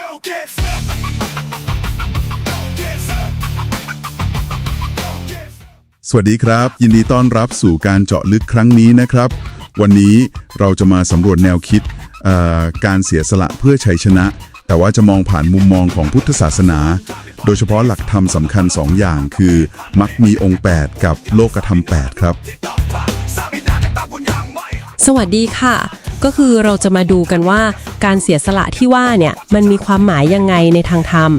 Go get some. Go get some. Go get some. สวัสดีครับ ยินดีต้อนรับสู่การเจาะลึกครั้งนี้นะครับ วันนี้เราจะมาสำรวจแนวคิดเอ่อการเสียสละเพื่อชัยชนะ แต่ว่าจะมองผ่านมุมมองของพุทธศาสนา โดยเฉพาะหลักธรรมสำคัญ2อย่างคือมักมีองค์ 8 กับโลกธรรม8ครับ Sabi na kita punyang may สวัสดีค่ะ ก็คือเราจะมาดูกันว่าการเสียสละที่ว่าเนี่ยมันมีความหมายยังไงในทางธรรม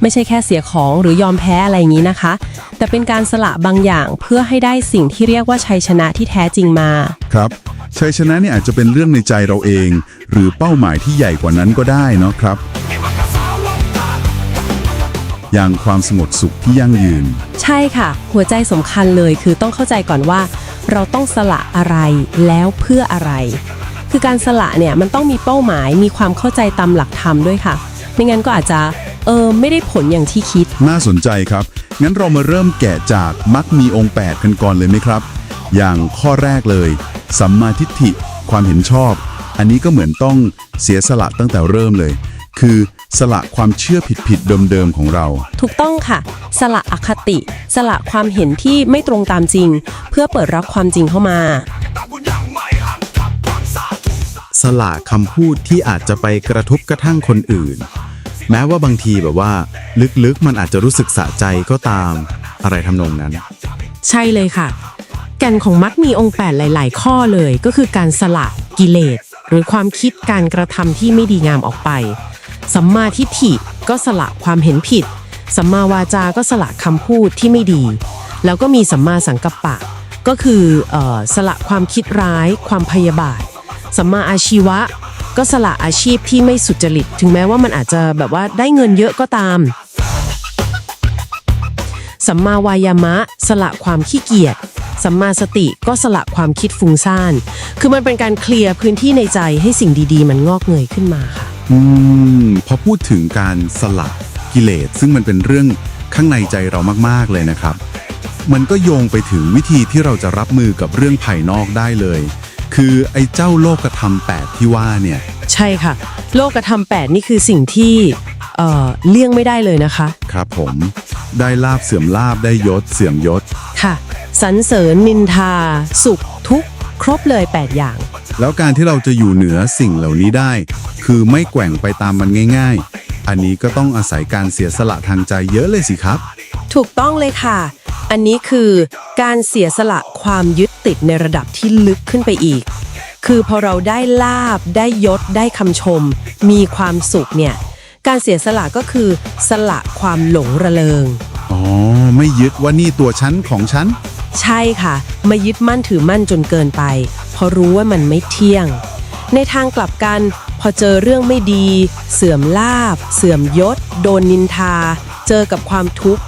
ไม่ใช่แค่เสียของหรือยอมแพ้อะไรอย่างนี้นะคะ แต่เป็นการสละบางอย่างเพื่อให้ได้สิ่งที่เรียกว่าชัยชนะที่แท้จริงมา ครับชัยชนะเนี่ยอาจจะเป็นเรื่องในใจเราเอง หรือเป้าหมายที่ใหญ่กว่านั้นก็ได้เนาะครับ อย่างความสงบสุขที่ยั่งยืน ใช่ค่ะ หัวใจสำคัญเลยคือต้องเข้าใจก่อนว่า เราต้องสละอะไรแล้วเพื่ออะไร คือการสละเนี่ยมันต้องมีเป้าหมายมีความเข้าใจตามหลักธรรมด้วยค่ะ ไม่งั้นก็อาจจะเออไม่ได้ผลอย่างที่คิด น่าสนใจครับ งั้นเรามาเริ่มแกะจากมักมีองค์ 8 กันก่อนเลยไหมครับ อย่างข้อแรกเลย สัมมาทิฏฐิ ความเห็นชอบ อันนี้ก็เหมือนต้องเสียสละตั้งแต่เริ่มเลย คือสละความเชื่อผิดๆเดิมๆของเรา ถูกต้องค่ะ สละอคติ สละความเห็นที่ไม่ตรงตามจริง เพื่อเปิดรับความจริงเข้ามา สละคำพูดที่อาจจะไปกระทบกระทั่งคนอื่น แม้ว่าบางทีแบบว่า ลึกๆมันอาจจะรู้สึกสะใจก็ตาม อะไรทำนองนั้น ใช่เลยค่ะ แก่นของมักมีองค์8หลาย ๆ ข้อเลยก็คือการสละกิเลส หรือความคิดการกระทำที่ไม่ดีงามออกไปสัมมาทิฏฐิก็สละความเห็นผิด สัมมาวาจาก็สละคำพูดที่ไม่ดี แล้วก็มีสัมมาสังกัปปะ ก็คือออสละความคิดร้าย ความพยาบาท สัมมาอาชีวะ ก็สละอาชีพที่ไม่สุจริต ถึงแม้ว่ามันอาจจะแบบว่าได้เงินเยอะก็ตาม สัมมาวายามะ สละความขี้เกียจสัมมาสติก็สละความคิดฟุ้งซ่าน คือมันเป็นการเคลียร์พื้นที่ในใจให้สิ่งดี ๆ มันงอกเงยขึ้นมาค่ะ อืม พอพูดถึงการสละกิเลส ซึ่งมันเป็นเรื่องข้างในใจเรามาก ๆ เลยนะครับ มันก็โยงไปถึงวิธีที่เราจะรับมือกับเรื่องภายนอกได้เลย คือไอ้เจ้าโลกธรรมแปดที่ว่าเนี่ย ใช่ค่ะ โลกธรรมแปดนี่คือสิ่งที่เอ่อเลี่ยงไม่ได้เลยนะคะ ครับผม ได้ลาบเสื่อมลาบได้ยศเสื่อมยศ ค่ะสรรเสริญนินทา สุขทุกข์ครบเลย 8 อย่าง แล้วการที่เราจะอยู่เหนือสิ่งเหล่านี้ได้ คือไม่แกว่งไปตามมันง่าย ๆ อันนี้ก็ต้องอาศัยการเสียสละทางใจเยอะเลยสิครับ ถูกต้องเลยค่ะ อันนี้คือการเสียสละความยึดติดในระดับที่ลึกขึ้นไปอีก คือพอเราได้ลาบ ได้ยศ ได้คำชม มีความสุขเนี่ย การเสียสละก็คือสละความหลงระเริง อ๋อ ไม่ยึดว่านี่ตัวฉันของฉัน ใช่ค่ะ ไม่ยึดมั่นถือมั่นจนเกินไป เพราะรู้ว่ามันไม่เที่ยง ในทางกลับกัน พอเจอเรื่องไม่ดี เสื่อมลาบ เสื่อมยศ โดนนินทา เจอกับความทุกข์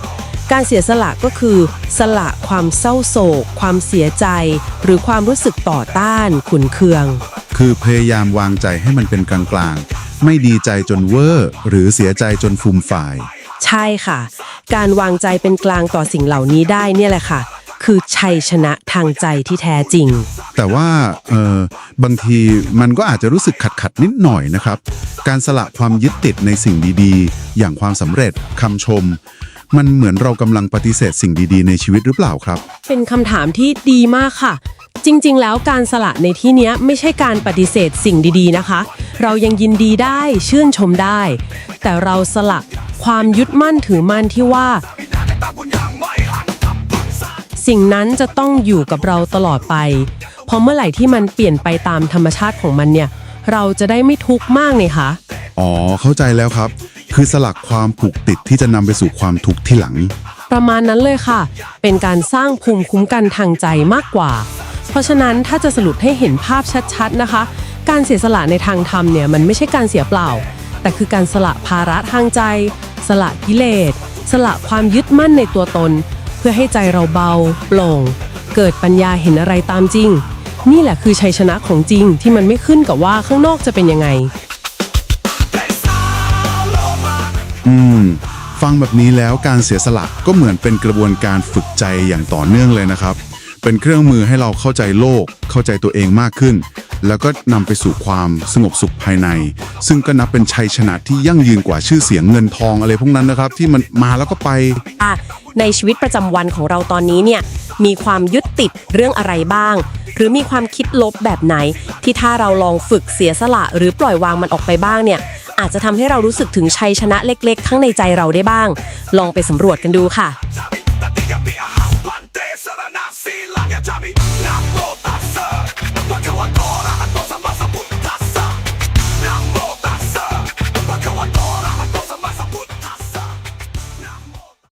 การเสียสละก็คือ สละความเศร้าโศก ความเสียใจ หรือความรู้สึกต่อต้านขุนเคือง คือพยายามวางใจให้มันเป็นกลางๆ ไม่ดีใจจนเวอร์หรือเสียใจจนฟูมฝ่าย ใช่ค่ะ การวางใจเป็นกลางต่อสิ่งเหล่านี้ได้เนี่ยแหละค่ะ คือชัยชนะทางใจที่แท้จริง แต่ว่าเออบางทีมันก็อาจจะรู้สึกขัดขัดๆนิดหน่อยนะครับ การสละความยึดติดในสิ่งดีๆ อย่างความสำเร็จคำชม มันเหมือนเรากำลังปฏิเสธสิ่งดีๆ ในชีวิตหรือเปล่าครับ เป็นคำถามที่ดีมากค่ะ จริง ๆ แล้วการสละในที่เนี้ยไม่ใช่การปฏิเสธสิ่งดีๆนะคะ เรายังยินดีได้ชื่นชมได้ แต่เราสละความยึดมั่นถือมั่นที่ว่า สิ่งนั้นจะต้องอยู่กับเราตลอดไปเพราะเมื่อไหร่ที่มันเปลี่ยนไปตามธรรมชาติของมันเนี่ย เราจะได้ไม่ทุกข์มากเลยค่ะอ๋อ เข้าใจแล้วครับ คือสลักความผูกติดที่จะนำไปสู่ความทุกข์ที่หลัง ประมาณนั้นเลยค่ะ เป็นการสร้างภูมิคุ้มกันทางใจมากกว่า เพราะฉะนั้นถ้าจะสรุปให้เห็นภาพชัดๆนะคะ การเสียสละในทางธรรมเนี่ยมันไม่ใช่การเสียเปล่า แต่คือการสละภาระทางใจ สละกิเลส สละความยึดมั่นในตัวตน เพื่อให้ใจเราเบาโปร่ง เกิดปัญญาเห็นอะไรตามจริง นี่แหละคือชัยชนะของจริงที่มันไม่ขึ้นกับว่าข้างนอกจะเป็นยังไง อืม ฟังแบบนี้แล้วการเสียสละก็เหมือนเป็นกระบวนการฝึกใจอย่างต่อเนื่องเลยนะครับ เป็นเครื่องมือให้เราเข้าใจโลก เข้าใจตัวเองมากขึ้น แล้วก็นำไปสู่ความสงบสุขภายใน ซึ่งก็นับเป็นชัยชนะที่ยั่งยืนกว่าชื่อเสียงเงินทองอะไรพวกนั้นนะครับ ที่มันมาแล้วก็ไป อะในชีวิตประจำวันของเราตอนนี้เนี่ยมีความยึดติดเรื่องอะไรบ้าง หรือมีความคิดลบแบบไหน ที่ถ้าเราลองฝึกเสียสละ หรือปล่อยวางมันออกไปบ้างเนี่ย อาจจะทำให้เรารู้สึกถึงชัยชนะเล็กๆ ข้างในใจเราได้บ้าง ลองไปสำรวจกันดูค่ะ